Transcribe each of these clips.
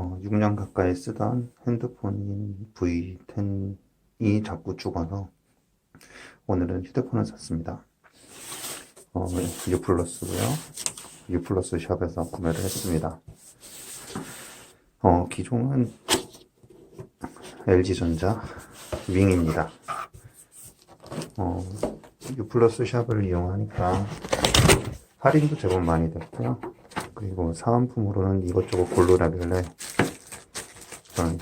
어, 6년 가까이 쓰던 핸드폰인 V10이 자꾸 죽어서 오늘은 휴대폰을 샀습니다. 어, U 플러스고요. U 플러스 샵에서 구매를 했습니다. 어, 기종은 LG전자 윙입니다. 어, U 플러스 샵을 이용하니까 할인도 제법 많이 됐고요. 그리고 사은품으로는 이것저것 고르라길래 저는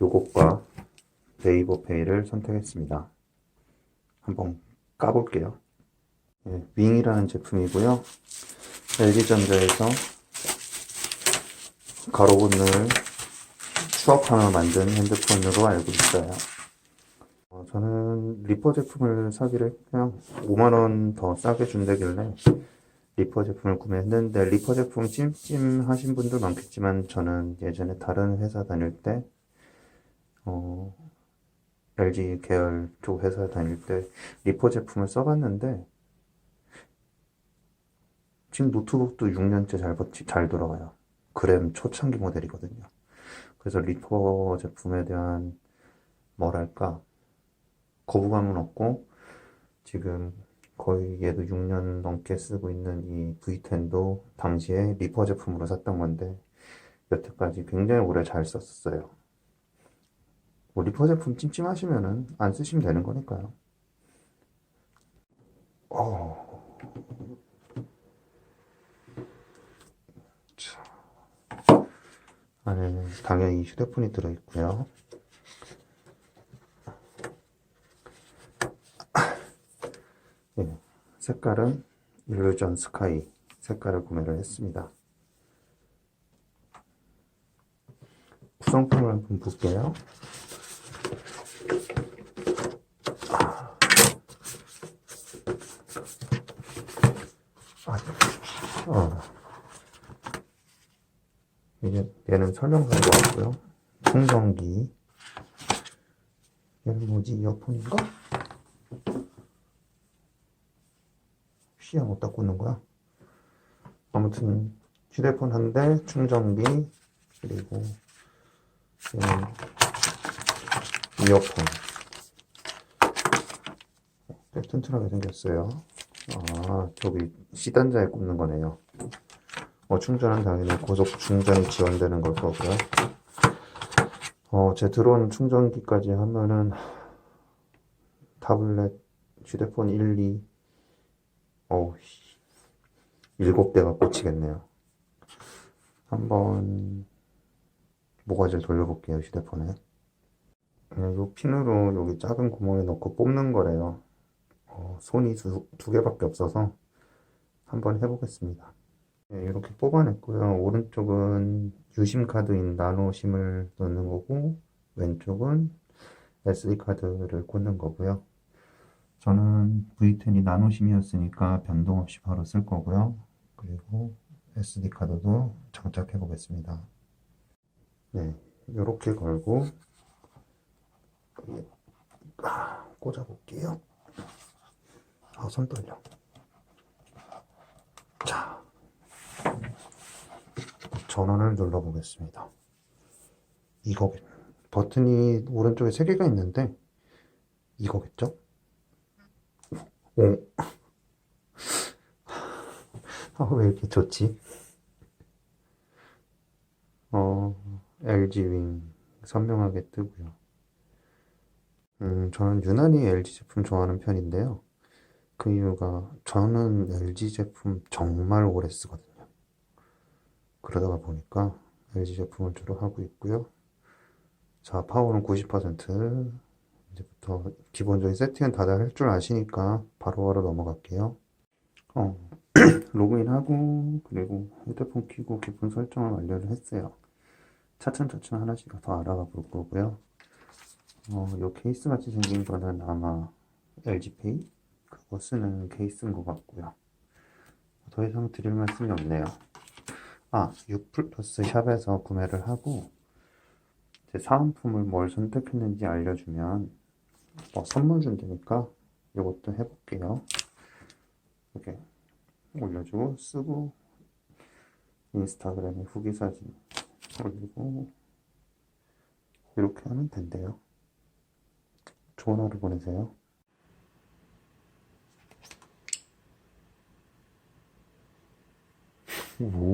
요것과 네이버 페이를 선택했습니다. 한번 까볼게요. 예, 윙이라는 제품이고요. LG전자에서 가로본을 추억하며 만든 핸드폰으로 알고 있어요. 어, 저는 리퍼 제품을 사기를 그냥 5만원 더 싸게 준다길래 리퍼 제품을 구매했는데 리퍼 제품 찜찜하신 분들 많겠지만 저는 예전에 다른 회사 다닐 때 어, LG 계열 쪽 회사 다닐 때 리퍼 제품을 써봤는데 지금 노트북도 6년째 잘 버티, 잘 돌아가요. 그램 초창기 모델이거든요. 그래서 리퍼 제품에 대한 뭐랄까 거부감은 없고 지금 거의 얘도 6년 넘게 쓰고 있는 이 V10도 당시에 리퍼 제품으로 샀던 건데 여태까지 굉장히 오래 잘 썼었어요. 뭐 리퍼 제품 찜찜하시면은 안 쓰시면 되는 거니까요. 어. 자. 안에는 당연히 휴대폰이 들어있고요. 예, 색깔은 일루전 스카이 색깔을 구매를 했습니다. 구성품을 한번 볼게요. 아, 어. 이게 얘는 설명서도 왔고요. 충전기. 얘는 뭐지? 이어폰인가? 시야 어디다 꽂는 거야? 아무튼 휴대폰 한 대, 충전기, 그리고 얘는 이어폰. 꽤 튼튼하게 생겼어요. 아, 저기 C단자에 꽂는 거네요. 어, 충전은 당연히 고속 충전이 지원되는 걸 거고요. 어, 제 드론 충전기까지 하면은 타블렛, 휴대폰 1, 2, 어우, 씨. 일곱 대가 꽂히겠네요. 한번 모가지를 돌려볼게요, 휴대폰에. 그냥 요 핀으로 여기 작은 구멍에 넣고 뽑는 거래요. 어, 손이 두, 두 개밖에 없어서 한번 해보겠습니다. 네, 이렇게 뽑아냈고요. 오른쪽은 유심 카드인 나노심을 넣는 거고, 왼쪽은 SD 카드를 꽂는 거고요. 저는 V10이 나노심이었으니까 변동 없이 바로 쓸 거고요. 그리고 SD 카드도 장착해 보겠습니다. 네, 이렇게 걸고 꽂아 볼게요. 아, 손 떨려. 자, 전원을 눌러 보겠습니다. 이거 버튼이 오른쪽에 세 개가 있는데 이거겠죠? 오. 아, 왜 이렇게 좋지? 어, LG 윙 선명하게 뜨고요. 음, 저는 유난히 LG 제품 좋아하는 편인데요. 그 이유가 저는 LG 제품 정말 오래 쓰거든요. 그러다가 보니까 LG 제품을 주로 하고 있고요. 자, 파워는 90%. 이제부터 기본적인 세팅은 다들 할 줄 아시니까 바로바로 넘어갈게요. 어, 로그인하고 그리고 휴대폰 켜고 기본 설정을 완료를 했어요. 차츰차츰 하나씩 더 알아가 볼 거고요. 어, 요 케이스 같이 생긴 거는 아마 LG페이 그거 쓰는 케이스인 것 같고요. 더 이상 드릴 말씀이 없네요. 아, 6 플러스 샵에서 구매를 하고 제 사은품을 뭘 선택했는지 알려주면 뭐 선물 준다니까 이것도 해볼게요. 이렇게 올려주고 쓰고 인스타그램에 후기 사진 올리고 이렇게 하면 된대요. 좋은 하루 보내세요. 뭐